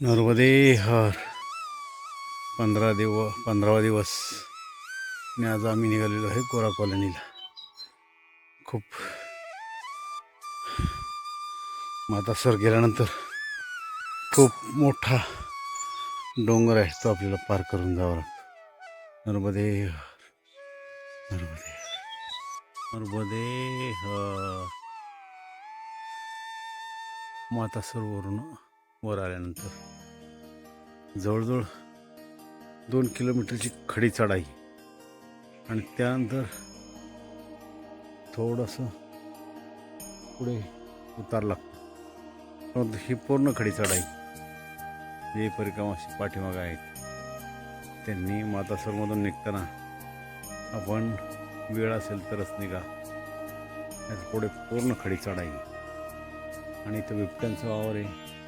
नर्मदे हर. पंधरा दिव पंधरावा दिवस. आणि आज आम्ही निघालेलो आहे कोरा कॉलनीला. खूप. माता सर गेल्यानंतर खूप मोठा डोंगर आहे तो आपल्याला पार करून जावा लागतो. नर्मदे हर. नर्मदे नर्मदे हर. माता सरोवरून वर आल्यानंतर. जवळजवळ दोन किलोमीटरची खडी चढाई. आणि त्यानंतर थोडंसं पुढे उतार लागतो. परंतु ही पूर्ण खडी चढाई जे परिक्रमाशी पाठीमागं आहेत त्यांनी मातासरमधून निघताना आपण वेळ असेल तरच निघा. नाहीतर पुढे पूर्ण खडी चढाई. आणि इथं बिबट्यांचा वावर आहे.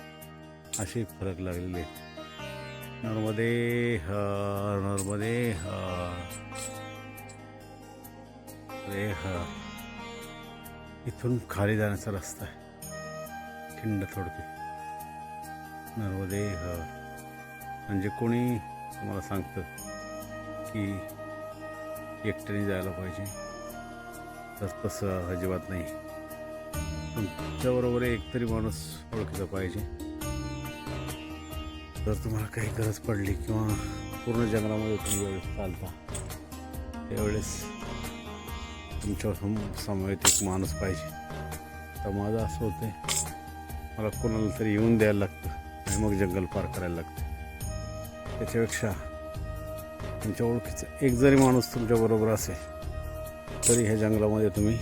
असे फरक लागलेले आहेत. नर्मदे हर नर्मदे हर रे हर इथून खाली जाण्याचा रस्ता आहे. खिंड थोडके नर्मदे हर म्हणजे कोणी तुम्हाला सांगतं की एकट्याने जायला पाहिजे? तर तसं अजिबात नाही. तुमच्याबरोबर एकतरी माणूस ओळखीचा पाहिजे. जर तुम्हाला काही गरज पडली किंवा पूर्ण जंगलामध्ये तुम्ही ज्यावेळेस चालता त्यावेळेस तुमच्या सम- समवेत एक माणूस पाहिजे. तर माझं असं होतं मला कोणाला तरी येऊन द्यायला लागतं आणि मग जंगल पार करायला लागतं. त्याच्यापेक्षा तुमच्या ओळखीचं एक जरी माणूस तुमच्याबरोबर असेल तरी ह्या जंगलामध्ये तुम्ही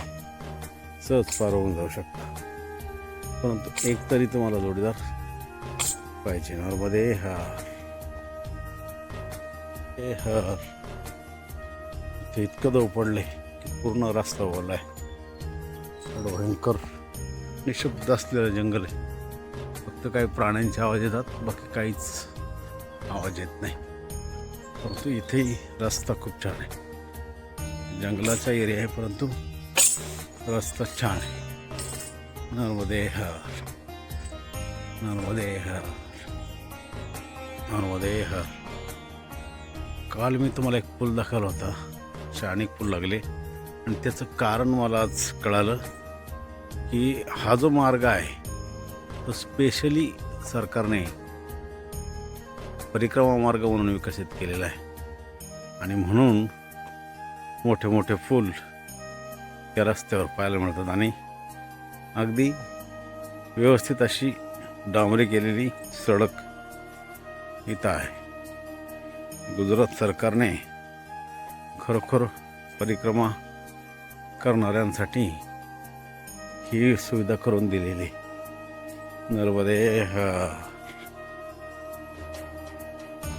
सहज पार होऊन जाऊ शकता. परंतु एक तरी तुम्हाला जोडीदार पाहिजे. नर्मदे हार हे. हर ते इतकं दव पडले की पूर्ण रस्ता ओला आहे एवढं भयंकर निशब्द असलेलं जंगल आहे. फक्त काही प्राण्यांचे आवाज येतात बाकी काहीच आवाज येत नाही. परंतु इथेही रस्ता खूप छान आहे. जंगलाचा एरिया आहे परंतु रस्ता छान आहे. नर्मदे हर नर्मदे हर नर्मदे हर काल मी तुम्हाला एक पूल दाखवला होता शाणिक पूल लागले. आणि त्याचं कारण मला आज कळालं की हा जो मार्ग आहे तो स्पेशली सरकारने परिक्रमा मार्ग म्हणून विकसित केलेला आहे. आणि म्हणून मोठे मोठे फूल त्या रस्त्यावर पाहायला मिळतात. आणि अगदी व्यवस्थित अशी डांबरी केलेली सडक इथं आहे गुजरात सरकारने खरोखर परिक्रमा करणाऱ्यांसाठी ही सुविधा करून दिलेली. नर्मदे हर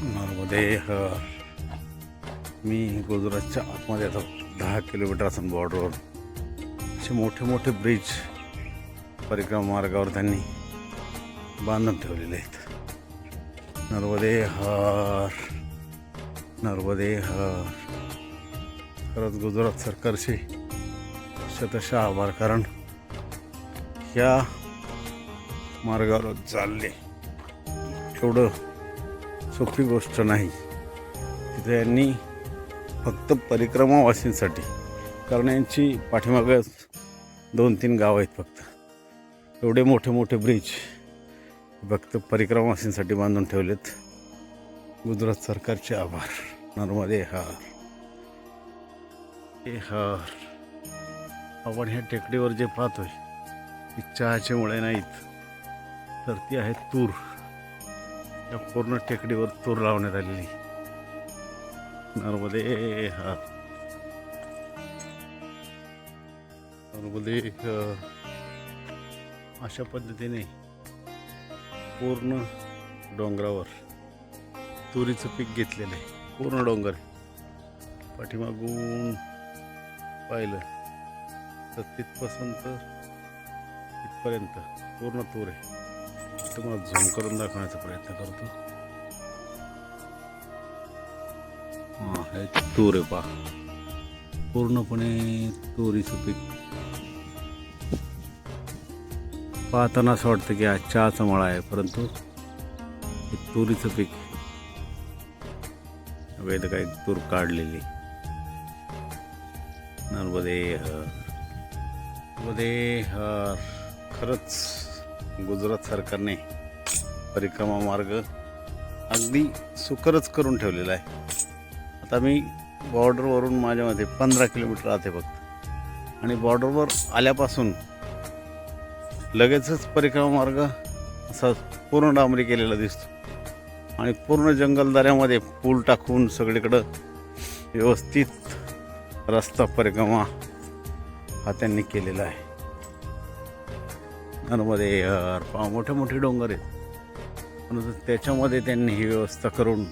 नर्मदे मी गुजरातच्या आतमध्ये आता दहा किलोमीटर असून बॉर्डरवर असे मोठे मोठे ब्रिज परिक्रमा मार्गावर त्यांनी बांधून ठेवलेले आहेत. नर्मदे हर नर्मदे हर खरंच गुजरात सरकारचे शतशः आभार कारण ह्या मार्गावर चालले. एवढं सोपी गोष्ट नाही. तिथे यांनी फक्त परिक्रमावासींसाठी कारण यांची पाठीमागं दोन तीन गाव आहेत फक्त. एवढे मोठे मोठे ब्रिज भक्त परिक्रमावासींसाठी बांधून ठेवलेत. गुजरात सरकारचे आभार. नर्मदे हार. हे हार. आपण ह्या टेकडीवर जे पाहतोय ती चहाचे मुळे नाहीत तर ती आहे तूर. या पूर्ण टेकडीवर तूर लावण्यात आलेली. नर्मदे हार. नर्मदे हार. अशा पद्धतीने पूर्ण डोंगरावर तुरीचं पीक घेतलेलं आहे. पूर्ण डोंगर पाठीमागून पाहिलं तर तिथपासून तर तिथपर्यंत पूर्ण तूर आहे. तुम्हाला झूम करून दाखवण्याचा प्रयत्न करतो. हां हे तूर आहे पहा. पूर्णपणे तुरीचं पीक पाहताना असं वाटतं की हा चहाचा मळा आहे परंतु हे तुरीचं पीक वेद काही तूर काढलेली. नर्मदे हर नर्मदे हर खरंच गुजरात सरकारने परिक्रमा मार्ग अगदी सुकरच करून ठेवलेला आहे. आता मी बॉर्डरवरून माझ्या मते पंधरा किलोमीटर राहते फक्त. आणि बॉर्डरवर आल्यापासून लगेचच परिक्रमा मार्ग असा पूर्ण डांबरी केलेला दिसतो. आणि पूर्ण जंगलदऱ्यामध्ये पूल टाकून सगळीकडं व्यवस्थित रस्ता परिक्रमा हा त्यांनी केलेला आहे. नर्मदे यार मोठे मोठे डोंगर आहेत. परंतु त्याच्यामध्ये त्यांनी ही व्यवस्था करून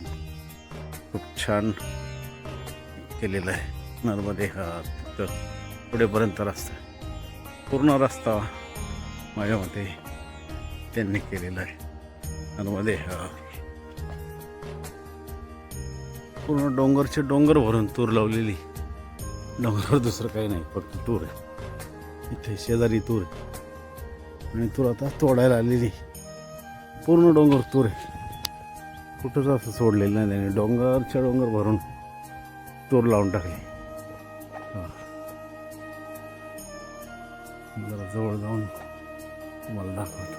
खूप छान केलेलं आहे. नर्मदे हार तिथं पुढेपर्यंत रस्ता आहे. पूर्ण रस्ता माझ्या मते त्यांनी केलेलं आहे. नर्मदे हार पूर्ण डोंगरचे डोंगर भरून तूर लावलेली. डोंगरावर दुसरं काही नाही फक्त तूर आहे. इथे शेजारी तूर आहे. आणि तूर आता तोडायला आलेली. पूर्ण डोंगर तूर आहे. कुठंच असं सोडलेलं नाही त्याने. डोंगरच्या डोंगर भरून तूर लावून टाकली. जरा जवळ जाऊन तुम्हाला दाखवतो.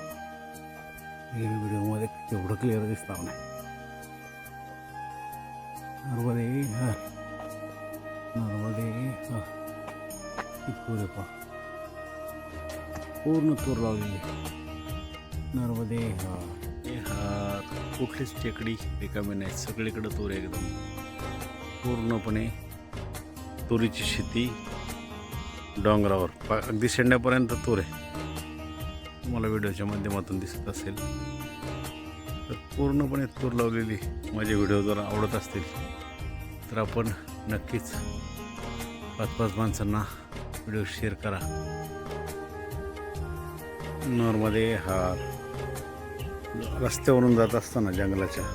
हे व्हिडिओमध्ये तेवढं क्लिअर दिसणार नाही नर्मदे हर नर्मदे हर पहा. पूर्ण तूर लावलेली नर्मदे हार कुठलीच टेकडी रिकामी नाही. सगळीकडे तूर आहे एकदम. पूर्णपणे तुरीची शेती डोंगरावर. पा अगदी शेंड्यापर्यंत तूर आहे. तुम्हाला व्हिडिओच्या माध्यमातून दिसत असेल तर पूर्णपणे तूर लावलेली माझे व्हिडिओ जर आवडत असतील तर आपण नक्कीच पाच पाच माणसांना व्हिडिओ शेअर करा. नॉर्मली हा रस्त्यावरून जात असताना जंगलाच्या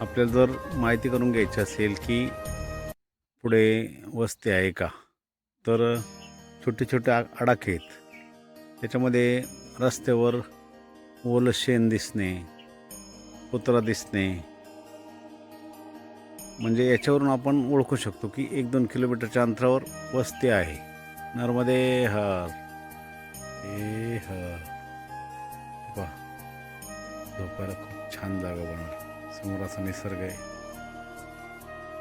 आपल्याला जर माहिती करून घ्यायची असेल की पुढे वस्ती आहे का तर छोटे छोटे आ आडाखे आहेत. त्याच्यामध्ये रस्त्यावर ओलं शेण दिसणे कुत्रा दिसणे. म्हणजे याच्यावरून आपण ओळखू शकतो की एक दोन किलोमीटरच्या अंतरावर वस्ती आहे. नर्मदे ह ए हर. झोपायला खूप छान जागा बनवली. समोर असा निसर्ग आहे.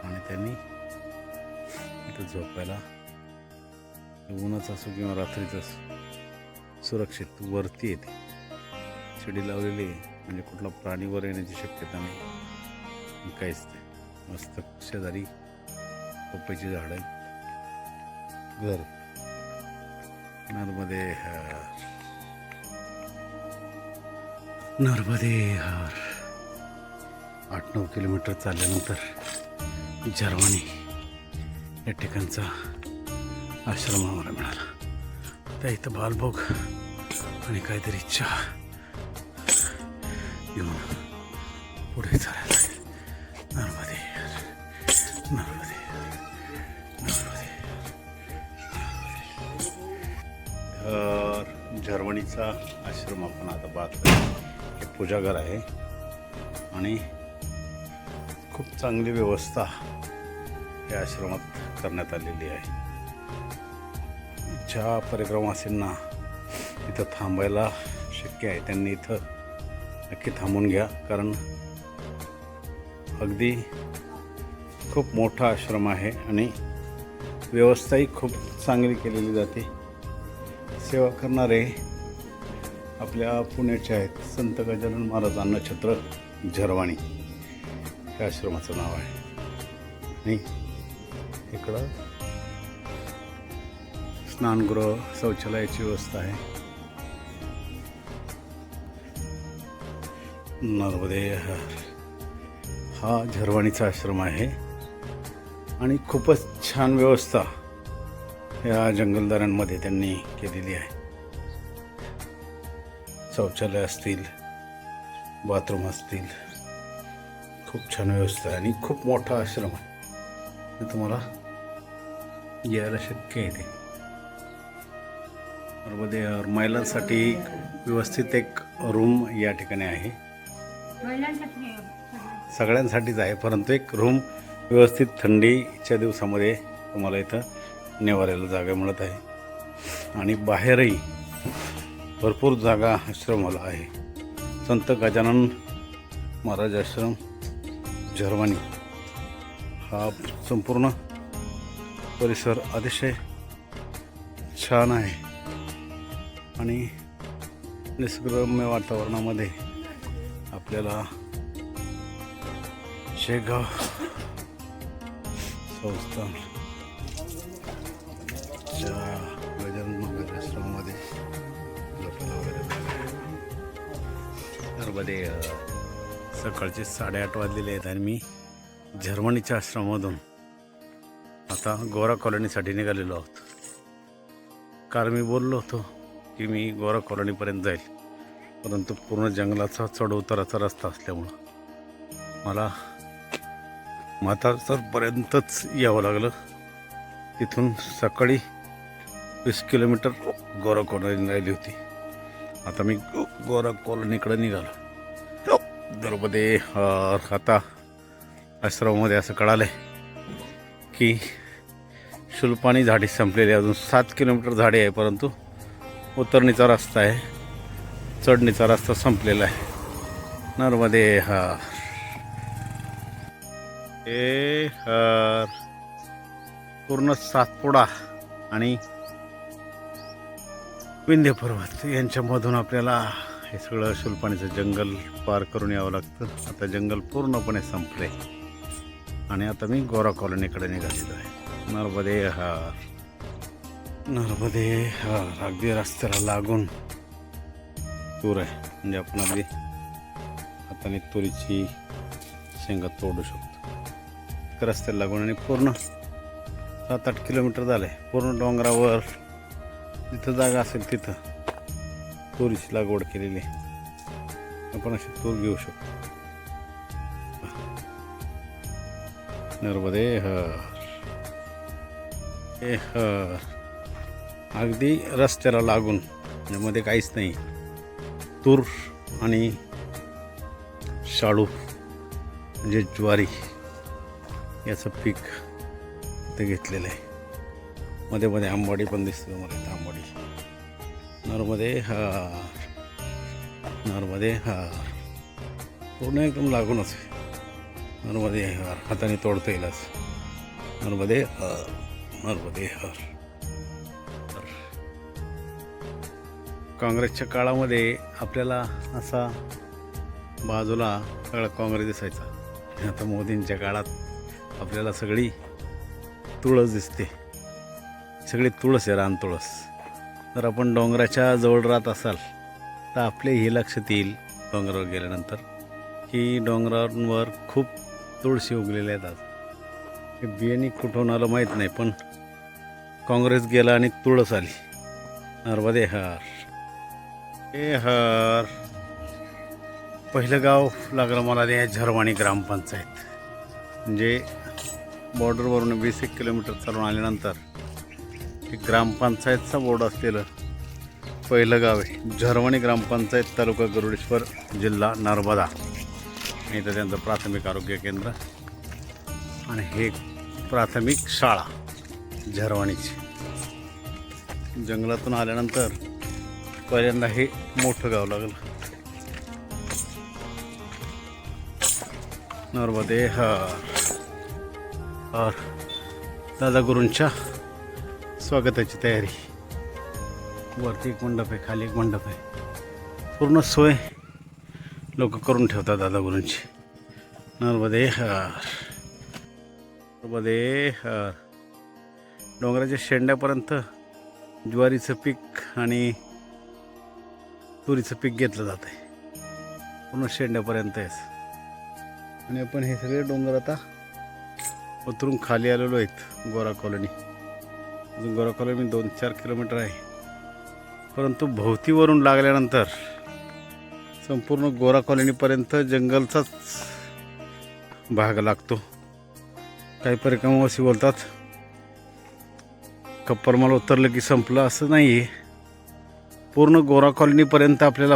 आणि त्यांनी इथं झोपायला. उन्हाचं असो किंवा रात्रीचं असो. सुरक्षित वरती येते. शिडी लावलेली आहे. म्हणजे कुठला प्राणी वर येण्याची शक्यता नाही. काहीच नाही. मस्त शेजारी पपईची झाडं आहेत. घर. नर्मदे हार नर्मदे हार आठ नऊ किलोमीटर चालल्यानंतर जर्मनी या ठिकाणचा आश्रम आम्हाला मिळाला. त्या इथं बालभोग आणि काहीतरी चहा घेऊन पुढे चालायला नर्मदे नर्मदे नर्मदे जर्मनीचा आश्रम आपण आता बात हे पूजाघर आहे. आणि खूप चांगली व्यवस्था या आश्रमात करण्यात आलेली आहे. ज्या परिक्रमासींना इथं थांबायला शक्य आहे. त्यांनी इथं नक्की थांबून घ्या कारण अगदी खूप मोठा आश्रम आहे आणि व्यवस्थाही खूप चांगली केलेली जाते. सेवा करणारे आपल्या पुण्याचे आहेत संत गजानन महाराज अन्नछत्र झरवाणी. हे आश्रमाचं नाव आहे. आणि इकडं स्नानगृह शौचालयाची व्यवस्था आहे. नर्मदे हा झरवाणीचा आश्रम आहे. आणि खूपच छान व्यवस्था या जंगलदारांमध्ये त्यांनी केलेली आहे. शौचालय असतील बाथरूम असतील खूप छान व्यवस्था आहे आणि खूप मोठा आश्रम आहे. तुम्हाला यायला शक्य आहे ते. बरोबर महिलांसाठी व्यवस्थित एक रूम या ठिकाणी आहे. सगळ्यांसाठीच आहे परंतु एक रूम व्यवस्थित थंडीच्या दिवसामध्ये तुम्हाला इथं निवाऱ्याला जागा मिळत आहे. आणि बाहेरही भरपूर जागा आश्रमाला आहे. संत गजानन महाराज आश्रम झरवानी हा संपूर्ण परिसर अतिशय छान आहे. आणि निसर्गरम्य वातावरणामध्ये आपल्याला शेगाव संस्थान च्या गजानन आश्रमामध्ये झोपायला मध्ये सकाळचे साडेआठ वाजलेले आहेत आणि मी जर्मनीच्या आश्रमामधून आता गोरा कॉलनीसाठी निघालेलो आहोत. कारण मी बोललो होतो की मी गोरा कॉलनीपर्यंत जाईल. परंतु पूर्ण जंगलाचा चढउताराचा रस्ता असल्यामुळं मला म्हातारपर्यंतच यावं लागलं. तिथून सकाळी वीस किलोमीटर गोरा कॉलनी राहिली होती. आता मी गोरा कॉलनीकडे निघालो. दरमध्ये आता आश्रमामध्ये असं कळालं की शुल्पाणी झाडी संपलेली अजून सात किलोमीटर झाडे आहे परंतु उतरणीचा रस्ता आहे. चढणीचा रस्ता संपलेला आहे. नर्मदे हार. ए हर. पूर्ण सातपुडा आणि विंध्य पर्वत यांच्यामधून आपल्याला हे सगळं शुल्पाणीचं जंगल पार करून यावं लागतं. आता जंगल पूर्णपणे संपले आणि आता मी गोरा कॉलनीकडे निघालेलो आहे. नर्मदे हार. नर्मदे हार अगदी रस्त्याला लागून. तूर आहे म्हणजे आपण अगदी हाताने तुरीची शेंगा तोडू शकतो. रस्त्याला लागून आणि पूर्ण सात आठ किलोमीटर झालं आहे पूर्ण डोंगरावर जिथं जागा असेल तिथं तुरीची लागवड केलेली आहे. आपण अशी तूर घेऊ शकतो. नर्मदे हर ए हर अगदी रस्त्याला लागून यामध्ये काहीच नाही. तूर आणि शाळू म्हणजे ज्वारी याचं पीक ते घेतलेलं आहे. मध्ये मध्ये आंबाडी पण दिसते मला इथं आंबाडी. नर्मदे हा. नॉर्मदे हा. पूर्ण एकदम लागूनच आहे. नर्मदे हार हाताने तोडता येईलच नॉर्मदे नर्मदे हार नर्मदे हार. काँग्रेसच्या काळामध्ये आपल्याला असा बाजूला सगळा काँग्रेस दिसायचा. आता मोदींच्या काळात आपल्याला सगळी तुळस दिसते. सगळी तुळस आहे रान तुळस. जर आपण डोंगराच्या जवळ राहत असाल तर आपले हे लक्षात येईल डोंगरावर गेल्यानंतर की डोंगरांवर खूप तुळशी उगलेल्या आहेत आज. हे बियाणे कुठून आलं माहीत नाही पण काँग्रेस गेला आणि तुळस आली. नर्मदे हार. ए पहिलं गाव लागलं मला ते झरवाणी ग्रामपंचायत. म्हणजे बॉर्डरवरून वीस एक किलोमीटर चालून आल्यानंतर हे ग्रामपंचायतचा बोर्ड असलेलं पहिलं गाव आहे. झरवणी ग्रामपंचायत तालुका गरुडेश्वर जिल्हा नर्मदा. इथं त्यांचं प्राथमिक आरोग्य केंद्र. आणि हे प्राथमिक शाळा झरवणीची. जंगलातून आल्यानंतर पहिल्यांदा हे मोठं गाव लागलं. नर्मदे हा. हर दादा गुरूंच्या स्वागताची तयारी. वरती एक मंडप आहे खाली एक मंडप आहे. पूर्ण सोय लोक करून ठेवतात दादा गुरूंची. नर्मदे हर नर्मदे हर डोंगराच्या शेंड्यापर्यंत ज्वारीचं पीक आणि तुरीचं पीक घेतलं जातं आहे पूर्ण शेंड्यापर्यंत आहेच आणि आपण हे सगळे डोंगर आता उतरून खाली आलेलो आहेत गोरा कॉलनी. अजून गोरा कॉलनी दोन चार किलोमीटर आहे. परंतु भोवतीवरून लागल्यानंतर संपूर्ण गोरा कॉलनीपर्यंत जंगलचाच भाग लागतो. काही परिक्रमावासी बोलतात कप्परमाल उतरलं की संपलं असं नाही आहे पूर्ण गोरा कॉलनीपर्यंत आपल्याला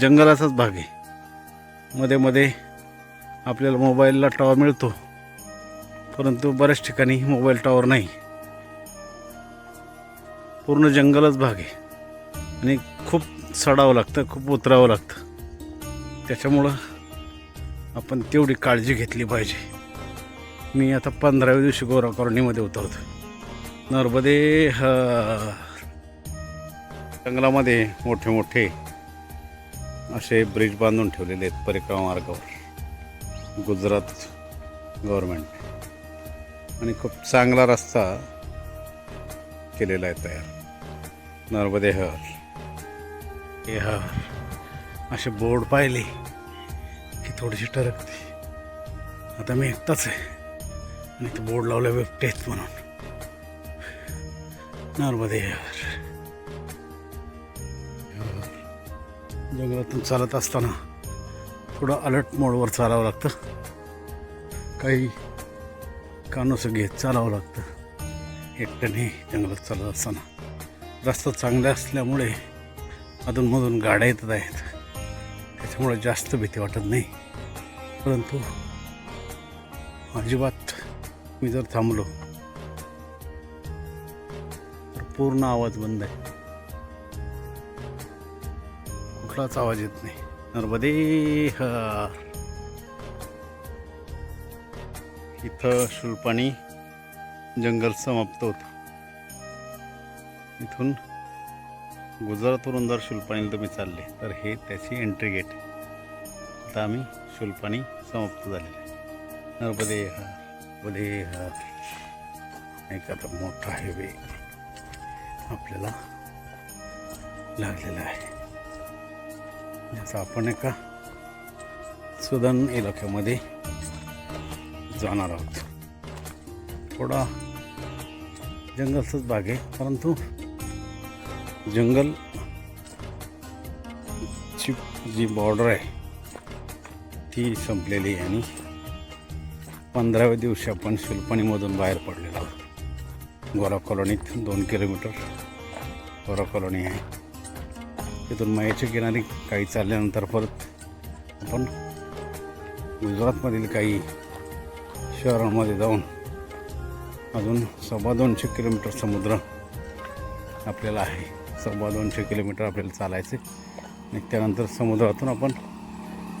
जंगलाचाच भाग आहे. मध्ये मध्ये आपल्याला मोबाईलला टॉवर मिळतो. परंतु बऱ्याच ठिकाणी मोबाईल टॉवर नाही. पूर्ण जंगलच भाग आहे. आणि खूप चढावं लागतं खूप उतरावं लागतं. त्याच्यामुळं आपण तेवढी काळजी घेतली पाहिजे. मी आता पंधराव्या दिवशी गोरा कॉलनीमध्ये उतरतो नर्मदे हर. जंगलामध्ये मोठे मोठे असे ब्रिज बांधून ठेवलेले आहेत परिक्रमा मार्गावर. गुजरात गव्हर्मेंट आणि खूप चांगला रस्ता केलेला आहे तयार. नर्मदे हर. हे हर. असे बोर्ड पाहिले की थोडीशी टरकते. आता मी एकटाच आहे. आणि ते बोर्ड लावलं बिबटे आहेत म्हणून. नर्मदे हर. जंगलातून चालत असताना थोडं अलर्ट मोडवर चालावं लागतं. काही कानोसं घेत चालावं लागतं. एकट्याने जंगलात चालत असताना. रस्ता चांगला असल्यामुळे अधूनमधून गाड्या येत आहेत. त्याच्यामुळे जास्त भीती वाटत नाही. परंतु अजिबात मी जर थांबलो तर पूर्ण आवाज बंद आहे. कुठलाच आवाज येत नाही. नर्मदे इथं शुल्पाणी जंगल समाप्त होतं. इथून गुजरातवरून जर शुल्पाणीला तुम्ही चालले. तर हे त्याची एंट्री गेट आता आम्ही शुल्पाणी समाप्त झालेले आहे. नर्मदे हर नर्मदे एक मोठा हायवे आपल्याला लागलेला आहे. याचा आपण एका सुदन इलाक्यामध्ये जाणार आहोत. थोडा जंगलचाच भाग आहे परंतु जंगल ची जी बॉर्डर आहे ती संपलेली आहे आणि पंधराव्या दिवशी आपण शिल्पणीमधून बाहेर पडलेलो आहोत. गोरा कॉलनीत दोन किलोमीटर गोरा कॉलनी आहे. तिथून मायाच्या किनारी काही चालल्यानंतर परत आपण गुजरातमधील काही शहरांमध्ये जाऊन अजून सव्वा दोनशे किलोमीटर समुद्र आपल्याला आहे. सव्वा दोनशे किलोमीटर आपल्याला चालायचे. आणि त्यानंतर समुद्रातून आपण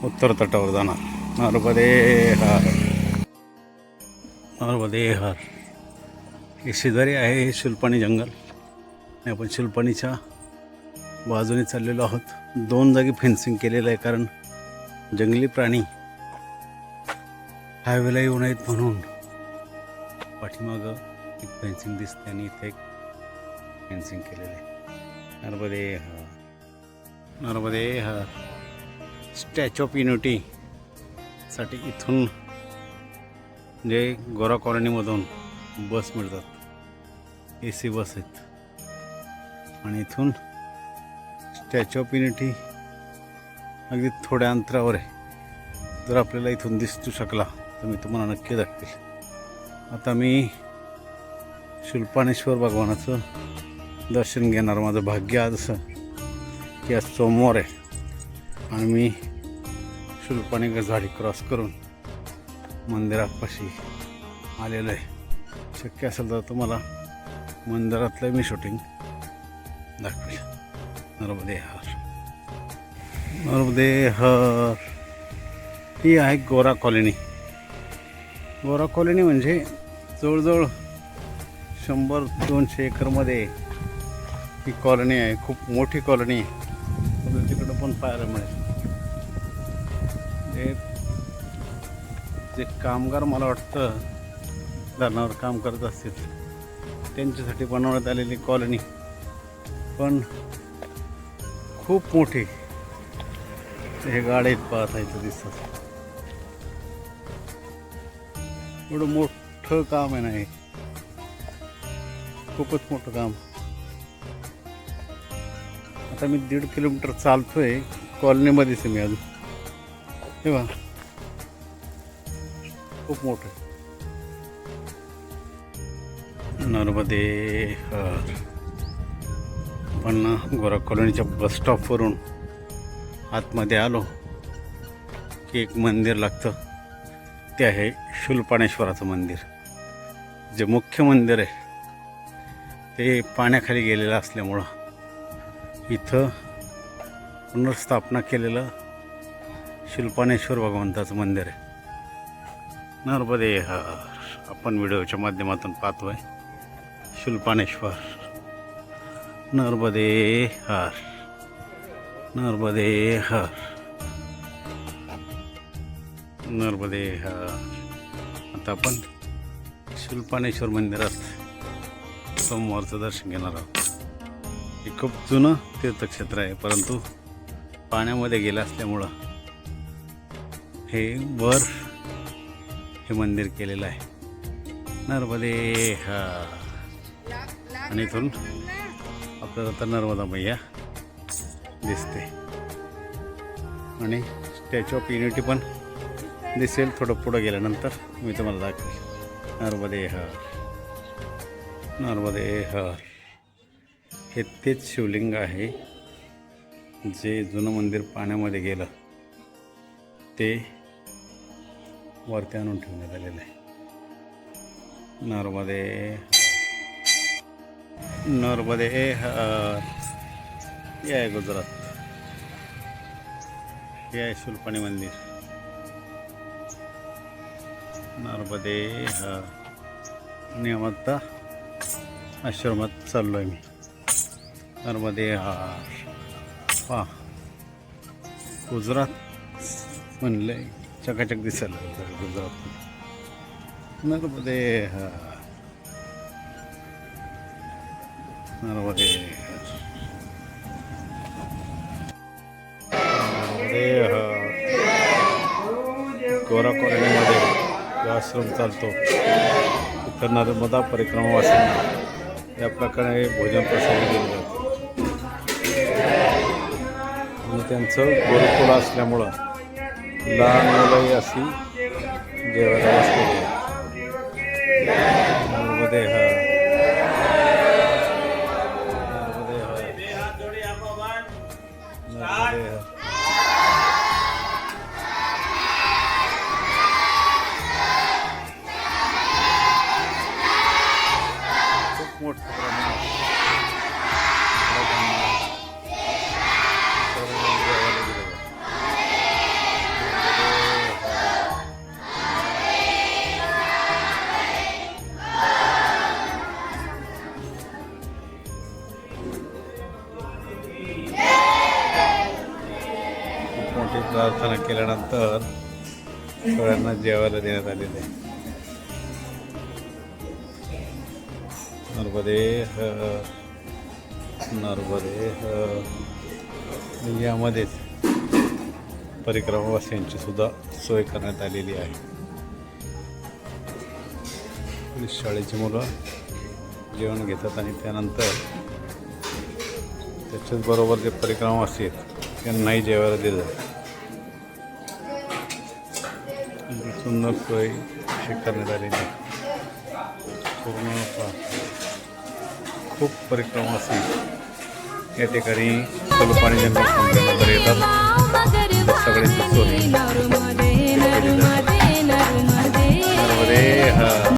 उत्तर तटावर जाणार. नर्मदे हार. नर्मदे हार. हे शेजारी आहे हे शिल्पाणी जंगल. आणि आपण शिल्पाणीच्या बाजूने चाललेलो आहोत. दोन जागी फेन्सिंग केलेलं आहे कारण जंगली प्राणी हायवेला येऊ नयेत म्हणून. पाठीमागं एक फेन्सिंग दिसते आणि इथे एक फेन्सिंग केलेलं आहे. नर्मदे हा. नर्मदे हा. स्टॅच्यू ऑफ युनिटी साठी इथून जे गोरा कॉलनीमधून बस मिळतात. ए सी बस आहेत. आणि इथून स्टॅच्यू ऑफ युनिटी अगदी थोड्या अंतरावर आहे. जर आपल्याला इथून दिसू शकला तर मी तुम्हाला नक्की दाखवेल. आता मी शिल्पानेश्वर भगवानाचं दर्शन घेणार. माझं भाग्य आज असं की आज सोमवार आहे. आणि मी शुल्पाने झाडी क्रॉस करून मंदिरापाशी आलेलो आहे. शक्य असेल तर तुम्हाला मंदिरातलं मी शूटिंग दाखवेल. नर्मदे हर नर्मदे हर ही आहे गोरा कॉलनी। गोरा कॉलनी म्हणजे जवळजवळ शंभर दोनशे एकरमध्ये ही कॉलनी आहे. खूप मोठी कॉलनी. आहे तिकडं पण पाहायला मिळेल. जे कामगार मला वाटतं धरणावर काम करत असतील त्यांच्यासाठी बनवण्यात आलेली कॉलनी. पण खूप मोठी. हे गाडीत पाहत आहे दिसतात एवढं मोठं काम आहे ना हे. खूपच मोठं काम. आता मी दीड किलोमीटर चालतोय कॉलनीमध्येच मी अजून. हे बा खूप मोठं. नर्मदे हर. आपण गोरा कॉलनीच्या बस स्टॉपवरून आतमध्ये आलो की एक मंदिर लागतं. ते आहे शूलपाणेश्वराचं मंदिर. जे मुख्य मंदिर आहे ते पाण्याखाली गेलेलं असल्यामुळं इथं पुनर्स्थापना केलेलं शिल्पानेश्वर भगवंताचं मंदिर आहे. नर्मदे हर आपण व्हिडिओच्या माध्यमातून पाहतोय. शिल्पानेश्वर नर्मदे हर नर्मदे हर नर्मदे हर. आता आपण शिल्पानेश्वर मंदिरात सोमवारचं दर्शन घेणार आहोत. हे खूप जुनं तीर्थक्षेत्र आहे परंतु पाण्यामध्ये गेलं असल्यामुळं हे वर हे मंदिर केलेलं आहे. नर्मदे हा आणि इथून आपल्याला आता नर्मदा मैया दिसते. आणि स्टॅच्यू ऑफ युनिटी पण दिसेल थोडं पुढं गेल्यानंतर मी तुम्हाला दाखवेल. नर्मदे हर नर्मदे हर. हे तेच शिवलिंग आहे जे जुनं मंदिर पाण्यामध्ये गेलं. ते वरती आणून ठेवण्यात आलेलं आहे. नर्मदे नर्मदे हर हे आहे गुजरात. हे आहे शुलपाणी मंदिर. नर्मदे हर आणि आश्रमात चाललो आहे मी नर्मदे हा वा गुजरात म्हणले चकाचक दिसायला गुजरात नर्मदे हा गोरा कॉलनीमध्ये जो आश्रम चालतो इथं नर्मदा परिक्रमा वासिंना या प्रकारे भोजन प्रसाद दिलं आणि त्यांचं गुरुकुल असल्यामुळं लहान मुलंही अशी जेवायला बसलेली आहेत. हा. तर सगळ्यांना जेवायला देण्यात आलेलं आहे. नर्मदे नर्मदे यामध्येच परिक्रमावासियांची सुद्धा सोय करण्यात आलेली आहे. शाळेची मुलं जेवण घेतात आणि त्यानंतर त्याच्याच बरोबर जे परिक्रमावासी आहेत त्यांनाही जेवायला दिलं सुंदर सोय अशी करण्यात आलेली पूर्ण खूप परिक्रमावासी या ठिकाणी पाणी जंगल संमेलनावर येतात सगळ्यांची सोय हा.